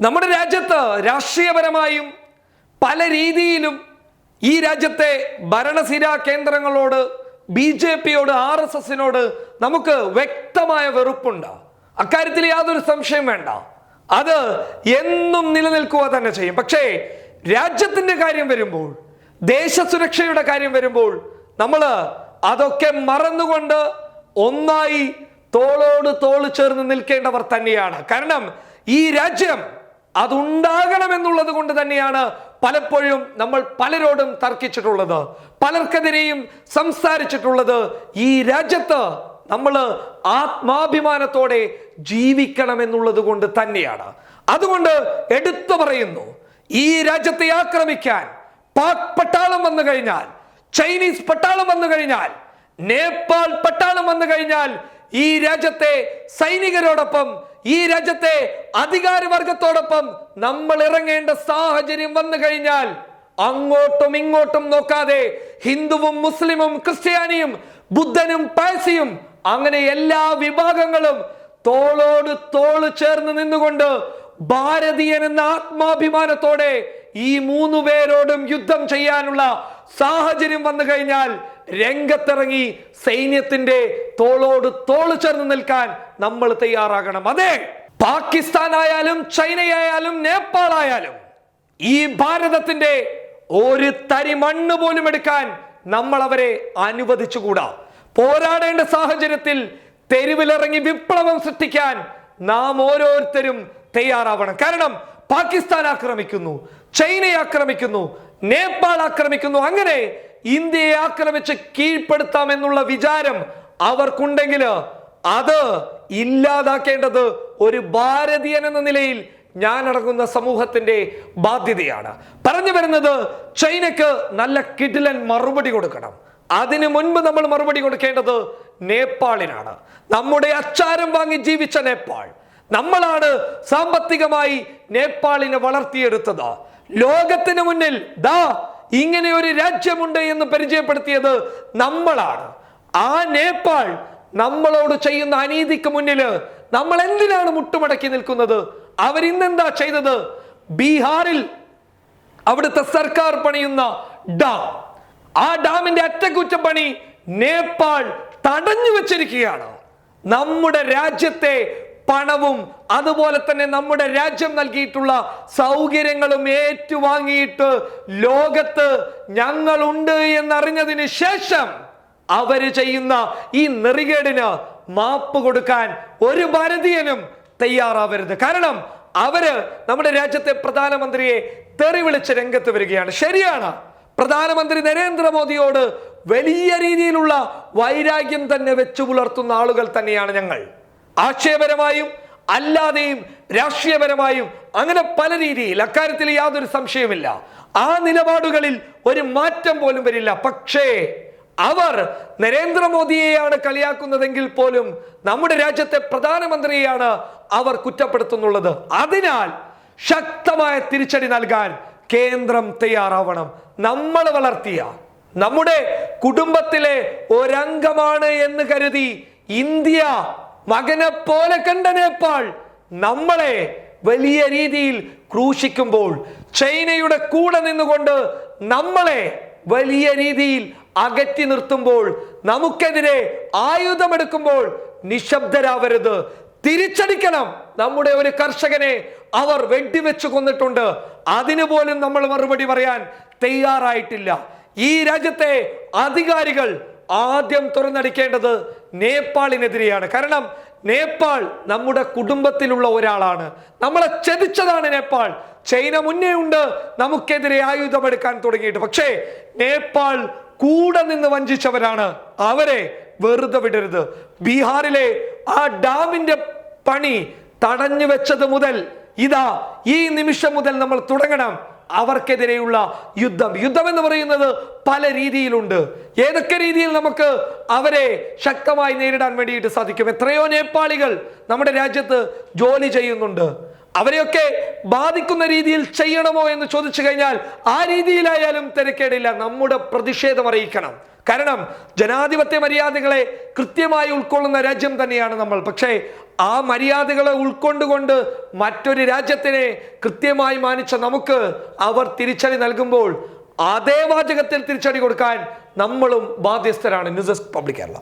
നമ്മുടെ രാജ്യത്ത് രാഷ്ട്രീയപരമായും പല രീതിയിലും ഈ രാജ്യത്തെ ഭരണസിരാ കേന്ദ്രങ്ങളോട് ബി ജെ പിയോട് ആർ എസ് എസിനോട് നമുക്ക് വ്യക്തമായ വെറുപ്പുണ്ട്. അക്കാര്യത്തിൽ യാതൊരു സംശയം വേണ്ട. അത് എന്നും നിലനിൽക്കുക തന്നെ ചെയ്യും. പക്ഷേ രാജ്യത്തിന്റെ കാര്യം വരുമ്പോൾ ദേശസുരക്ഷയുടെ കാര്യം വരുമ്പോൾ നമ്മൾ അതൊക്കെ മറന്നുകൊണ്ട് ഒന്നായി തോളോട് തോൾ ചേർന്ന് നിൽക്കേണ്ടവർ തന്നെയാണ്. കാരണം ഈ രാജ്യം അതുണ്ടാകണമെന്നുള്ളത് കൊണ്ട് തന്നെയാണ് പലപ്പോഴും നമ്മൾ പലരോടും തർക്കിച്ചിട്ടുള്ളത് പലർക്കെതിരെയും സംസാരിച്ചിട്ടുള്ളത്. ഈ രാജ്യത്ത് നമ്മൾ ആത്മാഭിമാനത്തോടെ ജീവിക്കണമെന്നുള്ളത് കൊണ്ട് തന്നെയാണ്. അതുകൊണ്ട് എടുത്തു പറയുന്നു ഈ രാജ്യത്തെ ആക്രമിക്കാൻ പാക് പട്ടാളം വന്നു കഴിഞ്ഞാൽ ചൈനീസ് പട്ടാളം വന്നു കഴിഞ്ഞാൽ നേപ്പാൾ പട്ടാളം വന്നു കഴിഞ്ഞാൽ ഈ രാജ്യത്തെ സൈനികരോടൊപ്പം ഈ രാജ്യത്തെ അധികാരവർഗത്തോടൊപ്പം നമ്മൾ ഇറങ്ങേണ്ട സാഹചര്യം വന്നു കഴിഞ്ഞാൽ അങ്ങോട്ടും ഇങ്ങോട്ടും നോക്കാതെ ഹിന്ദുവും മുസ്ലിമും ക്രിസ്ത്യാനിയും ബുദ്ധനും പഴസിയും അങ്ങനെ എല്ലാ വിഭാഗങ്ങളും തോളോട് തോൾ ചേർന്ന് നിന്നുകൊണ്ട് ഭാരതീയൻ എന്ന ആത്മാഭിമാനത്തോടെ ഈ മൂന്നു പേരോടും യുദ്ധം ചെയ്യാനുള്ള സാഹചര്യം വന്നു കഴിഞ്ഞാൽ രംഗത്തിറങ്ങി സൈന്യത്തിന്റെ തോളോട് തോൾ ചേർന്ന് നിൽക്കാൻ നമ്മൾ തയ്യാറാകണം. അതെ പാകിസ്ഥാൻ ആയാലും ചൈനയായാലും നേപ്പാൾ ആയാലും ഈ ഭാരതത്തിന്റെ ഒരു തരി മണ്ണ് പോലും എടുക്കാൻ നമ്മൾ അവരെ അനുവദിച്ചുകൂടാ. പോരാടേണ്ട സാഹചര്യത്തിൽ തെരുവിലിറങ്ങി വിപ്ലവം സൃഷ്ടിക്കാൻ നാം ഓരോരുത്തരും തയ്യാറാവണം. കാരണം പാകിസ്ഥാൻ ആക്രമിക്കുന്നു ചൈനയെ ആക്രമിക്കുന്നു നേപ്പാൾ ആക്രമിക്കുന്നു. അങ്ങനെ ഇന്ത്യയെ ആക്രമിച്ച് കീഴ്പ്പെടുത്താം എന്നുള്ള വിചാരം അവർക്കുണ്ടെങ്കിൽ അത് ഇല്ലാതാക്കേണ്ടത് ഒരു ഭാരതീയൻ എന്ന നിലയിൽ ഞാൻ അടങ്ങുന്ന സമൂഹത്തിന്റെ ബാധ്യതയാണ്. പറഞ്ഞു വരുന്നത് ചൈനക്ക് നല്ല കിടിലൻ മറുപടി കൊടുക്കണം. അതിനു മുൻപ് നമ്മൾ മറുപടി കൊടുക്കേണ്ടത് നേപ്പാളിനാണ്. നമ്മുടെ അച്ചാരം വാങ്ങി ജീവിച്ച നേപ്പാൾ. നമ്മളാണ് സാമ്പത്തികമായി നേപ്പാളിനെ വളർത്തിയെടുത്തത്. ലോകത്തിന് മുന്നിൽ ദാ ഇങ്ങനെ ഒരു രാജ്യമുണ്ട് എന്ന് പരിചയപ്പെടുത്തിയത് നമ്മളാണ്. ആ നേപ്പാൾ നമ്മളോട് ചെയ്യുന്ന അനീതിക്ക് മുന്നിൽ നമ്മൾ എന്തിനാണ് മുട്ടുമടക്കി നിൽക്കുന്നത്? അവരിന്നെന്താ ചെയ്തത്? ബീഹാറിൽ അവിടുത്തെ സർക്കാർ പണിയുന്ന ഡാം. ആ ഡാമിന്റെ അറ്റകുറ്റപ്പണി നേപ്പാൾ തടഞ്ഞു വെച്ചിരിക്കുകയാണ്. നമ്മുടെ രാജ്യത്തെ പണവും അതുപോലെ തന്നെ നമ്മുടെ രാജ്യം നൽകിയിട്ടുള്ള സൗകര്യങ്ങളും ഏറ്റുവാങ്ങിയിട്ട് ലോകത്ത് ഞങ്ങളുണ്ട് എന്നറിഞ്ഞതിന് ശേഷം അവർ ചെയ്യുന്ന ഈ നെറികേടിന് മാപ്പ് കൊടുക്കാൻ ഒരു ഭാരതീയനും തയ്യാറാവരുത്. കാരണം അവർ നമ്മുടെ രാജ്യത്തെ പ്രധാനമന്ത്രിയെ തെറി വിളിച്ച് രംഗത്ത് വരികയാണ്. ശരിയാണ്. പ്രധാനമന്ത്രി നരേന്ദ്രമോദിയോട് വലിയ രീതിയിലുള്ള വൈരാഗ്യം തന്നെ വെച്ചു പുലർത്തുന്ന ആളുകൾ തന്നെയാണ് ഞങ്ങൾ. ആശയപരമായും അല്ലാതെയും രാഷ്ട്രീയപരമായും അങ്ങനെ പല രീതിയിൽ അക്കാര്യത്തിൽ യാതൊരു സംശയമില്ല ആ നിലപാടുകളിൽ ഒരു മാറ്റം പോലും വരില്ല. പക്ഷേ അവർ നരേന്ദ്രമോദിയെയാണ് കളിയാക്കുന്നതെങ്കിൽ പോലും നമ്മുടെ രാജ്യത്തെ പ്രധാനമന്ത്രിയെയാണ് അവർ കുറ്റപ്പെടുത്തുന്നുള്ളത്. അതിനാൽ ശക്തമായ തിരിച്ചടി നൽകാൻ കേന്ദ്രം തയ്യാറാവണം. നമ്മൾ വളർത്തിയ നമ്മുടെ കുടുംബത്തിലെ ഒരംഗമാണ് എന്ന് കരുതി ഇന്ത്യ മകനെ പോലെ കണ്ട നേപ്പാൾ നമ്മളെ വലിയ രീതിയിൽ ക്രൂശിക്കുമ്പോൾ ചൈനയുടെ കൂടെ നിന്നുകൊണ്ട് നമ്മളെ വലിയ രീതിയിൽ അകറ്റി നിർത്തുമ്പോൾ നമുക്കെതിരെ ആയുധമെടുക്കുമ്പോൾ നിശബ്ദരാവരുത്. തിരിച്ചടിക്കണം നമ്മുടെ ഒരു കർഷകനെ അവർ വെടിവെച്ച് കൊന്നിട്ടുണ്ട്. അതിനു പോലും നമ്മൾ മറുപടി പറയാൻ തയ്യാറായിട്ടില്ല. ഈ രാജ്യത്തെ അധികാരികൾ ആദ്യം തുറന്നടിക്കേണ്ടത് നേപ്പാളിനെതിരെയാണ്. കാരണം നേപ്പാൾ നമ്മുടെ കുടുംബത്തിലുള്ള ഒരാളാണ്. നമ്മളെ ചതിച്ചതാണ് നേപ്പാൾ. ചൈന മുന്നേ ഉണ്ട്. നമുക്കെതിരെ ആയുധമെടുക്കാൻ തുടങ്ങിയിട്ട്. പക്ഷേ നേപ്പാൾ കൂടെ നിന്ന് വഞ്ചിച്ചവരാണ്. അവരെ വെറുതെ വിടരുത്. ബീഹാറിലെ ആ ഡാമിന്റെ പണി തടഞ്ഞു വെച്ചത് മുതൽ ഇതാ ഈ നിമിഷം മുതൽ നമ്മൾ തുടങ്ങണം. അവർക്കെതിരെയുള്ള യുദ്ധം. യുദ്ധം എന്ന് പറയുന്നത് പല രീതിയിലുണ്ട്. ഏതൊക്കെ രീതിയിൽ നമുക്ക് അവരെ ശക്തമായി നേരിടാൻ വേണ്ടിയിട്ട് സാധിക്കും? എത്രയോ നേപ്പാളികൾ നമ്മുടെ രാജ്യത്ത് ജോലി ചെയ്യുന്നുണ്ട്. അവരെയൊക്കെ ബാധിക്കുന്ന രീതിയിൽ ചെയ്യണമോ എന്ന് ചോദിച്ചു കഴിഞ്ഞാൽ ആ രീതിയിലായാലും തിരക്കേടില്ല. നമ്മുടെ പ്രതിഷേധം അറിയിക്കണം. കാരണം ജനാധിപത്യ മര്യാദകളെ കൃത്യമായി ഉൾക്കൊള്ളുന്ന രാജ്യം തന്നെയാണ് നമ്മൾ. പക്ഷേ ആ മര്യാദകളെ ഉൾക്കൊണ്ടുകൊണ്ട് മറ്റൊരു രാജ്യത്തിനെ കൃത്യമായി മാനിച്ച നമുക്ക് അവർ തിരിച്ചടി നൽകുമ്പോൾ അതേ വാചകത്തിൽ തിരിച്ചടി കൊടുക്കാൻ നമ്മളും ബാധ്യസ്ഥരാണ് ന്യൂസ് ഡെസ്ക് പബ്ലിക് കേരള.